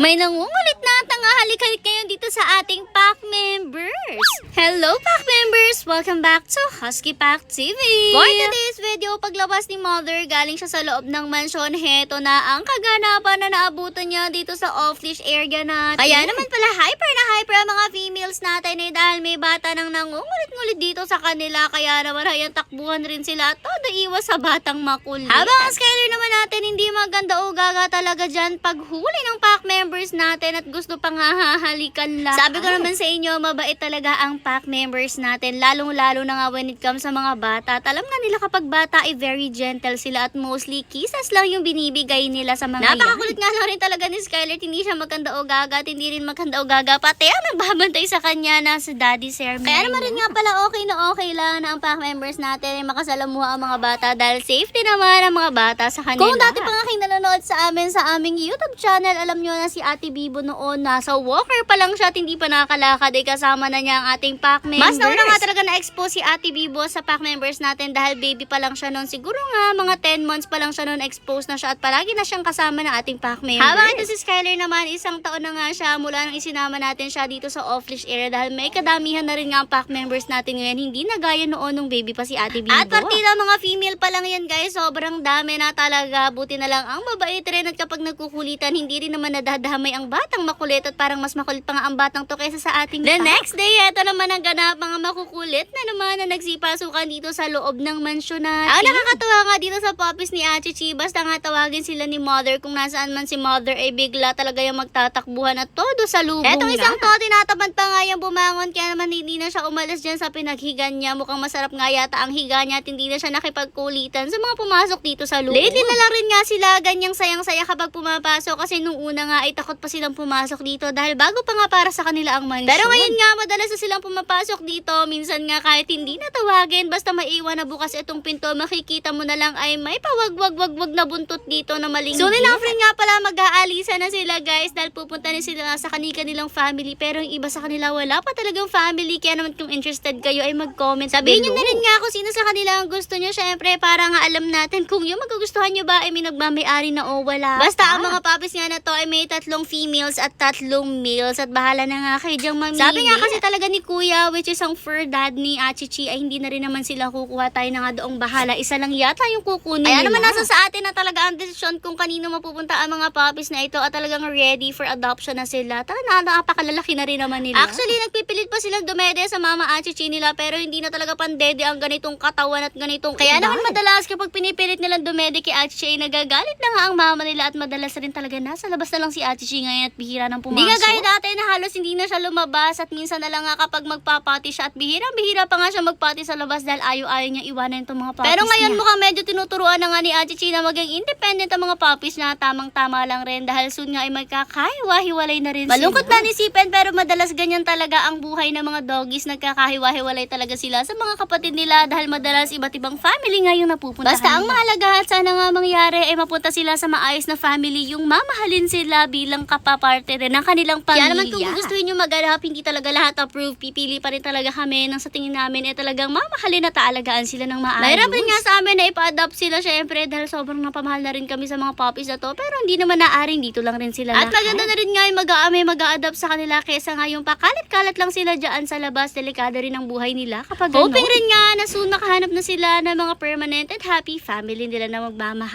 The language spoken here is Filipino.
May nangungulit na tangahalik-halik ngayon dito sa ating pack members. Hello pack members! Welcome back to Husky Pack TV! For today's video, paglabas ni Mother, galing siya sa loob ng mansyon. Heto na ang kaganapan na naabutan niya dito sa off-leash area natin. Kaya naman pala hyper na hyper ang mga females natin eh dahil may bata nang nangungulit-ngulit dito sa kanila. Kaya naman hayan takbuhan rin sila at todo iwas sa batang makulit. Habang ang Skyler naman natin hindi maganda o gaga talaga dyan paghuli ng pack members natin at gusto pa nga hahalikan lang. Sabi ko naman sa inyo, mabait talaga ang pack members natin. Lalong-lalo na nga when it comes sa mga bata. At alam nga nila kapag bata ay very gentle sila at mostly kisses lang yung binibigay nila sa mga Napakakulit nga lang rin talaga ni Skyler. Hindi siya maganda o gaga at hindi rin maganda o gaga. Pati ang nagbabantay sa kanya na si Daddy Sir Kaya naman rin nga pala okay na okay lang na ang pack members natin ay makasalamuha ang mga bata dahil safety naman ang mga bata sa kanila. Kung dati pa nga kayo nanonood sa amin sa aming YouTube channel, alam nyo na si Ate Bibo noon nasa walker pa lang siya at hindi pa nakakalakad ay kasama na niya ang ating pack members. Mas nauna nga talaga na-expose si Ate Bibo sa pack members natin dahil baby pa lang siya noon. Siguro nga mga 10 months pa lang siya noon expose na siya at palagi na siyang kasama ng ating pack members. Habang ito si Skyler naman, isang taon na nga siya mula nang isinama natin siya dito sa off-leash area dahil may kadamihan na rin nga ang pack members natin ngayon. Hindi na gaya noon nung baby pa si Ate Bibo. At partida mga female pa lang yan guys, sobrang dami na talaga. Buti na lang ang mabait rin at kapag nagkukulitan, hindi rin naman nadadamay ang batang makulit at parang mas makulit pa nga ang batang to kaysa sa ating The next day, eto naman ang ganap mga makukulit na naman na nagsipasukan dito sa loob ng mansyon natin. Ang nakakatuwa nga dito sa puppies ni Ate Chi, basta nga tawagin sila ni Mother kung nasaan man si Mother ay bigla talaga yung magtatakbuhan at todo sa lubong Etong isang to, tinatamad pa nga yung bumangon kaya naman hindi na siya umalis dyan sa pinaghigan niya. Mukhang masarap nga yata ang higa niya at hindi na siya nakipagkulitan sa mga pumasok dito sa loob. Lately na lang rin nga sila ganyang sayang-saya kapag pumapasok kasi nung una nga ay takot pa silang pumasok dito dahil bago pa nga para sa kanila ang mansyon. Pero ngayon nga madalas na silang pumapasok dito. Minsan nga kahit hindi na tawagin basta maiwan na bukas itong pinto makikita mo na lang ay may pawag-wag-wag-wag na buntot dito na malinggit. So nila friend nga pala mag-aalisa na sila guys dahil pupunta na sila sa kanika nilang family pero yung iba sa kanila wala pa talagang family kaya naman kung interested kayo ay mag-comment Sabihin nyo na rin nga kung sino sa kanila ang gusto nyo syempre para nga alam natin kung yung magugustuhan nyo ba ay may nagmamayari na o wala Basta ang mga puppies nga na to ay may tatlong females at tatlong males at bahala na nga kayo dyang mamili. Sabi nga kasi talaga ni Kuya which is ang fur dad ni Achichi ay hindi na rin naman sila kukuha tayo na nga doong bahala. Isa lang yata yung kukunin Kaya naman nasa sa atin na talaga ang desisyon kung kanino mapupunta ang mga puppies na ito at talagang ready for adoption na sila. Tara na, napakalalaki na rin naman nila. Actually, nagpipilit pa silang dumede sa mama Achichi nila pero hindi na talaga pandede ang ganitong katawan at ganitong Kaya naman madalas kapag pinipilit nilang dumede kay Achichi ay nagagalit na nga ang mama nila at madalas rin talaga nasa labas na lang si Achichi ngayon at bihira pumasok. Hindi nga gaya dati na halos hindi na siya lumabas at minsan na lang nga kapag magpapati siya at bihira-bihira pa nga siya magpati sa labas dahil ayaw-ayaw niya iwanan itong mga puppies Pero ngayon mukhang medyo tinuturuan na nga ni Achichi na maging independent ang mga puppies na tamang-tama lang rin dahil soon nga ay magkakahiwa-hiwalay na rin Malungkot sila. na nisipin pero madalas ganyan talaga ang buhay ng mga doggies. Nagkakahiwa-hiwalay talaga sila sa mga kapatid nila dahil madalas iba't ibang family nga yung napupuntahan Basta ang mahalaga at sana nga mangyari ay mapunta sila sa maayos na family. Yung mamahalin sila bilang kapaparte rin ng kanilang pamilya. Kaya naman kung gusto nyo mag-adapt, hindi talaga lahat approve. Pipili pa rin talaga kami nang sa tingin namin ay talagang mamahalin at aalagaan sila ng maayos. Mahirap rin nga sa amin na ipa-adopt sila syempre dahil sobrang napamahal na rin kami sa mga puppies na to. Pero hindi naman naaring dito lang rin sila At lahat. maganda na rin nga yung mag-aamay mag-a-adopt sa kanila kesa nga yung pakalat-kalat lang sila dyan sa labas. Delikado rin ang buhay nila kapag Hoping Hoping rin nga na soon makahanap na sila ng mga permanent and happy family nila na magmamahal.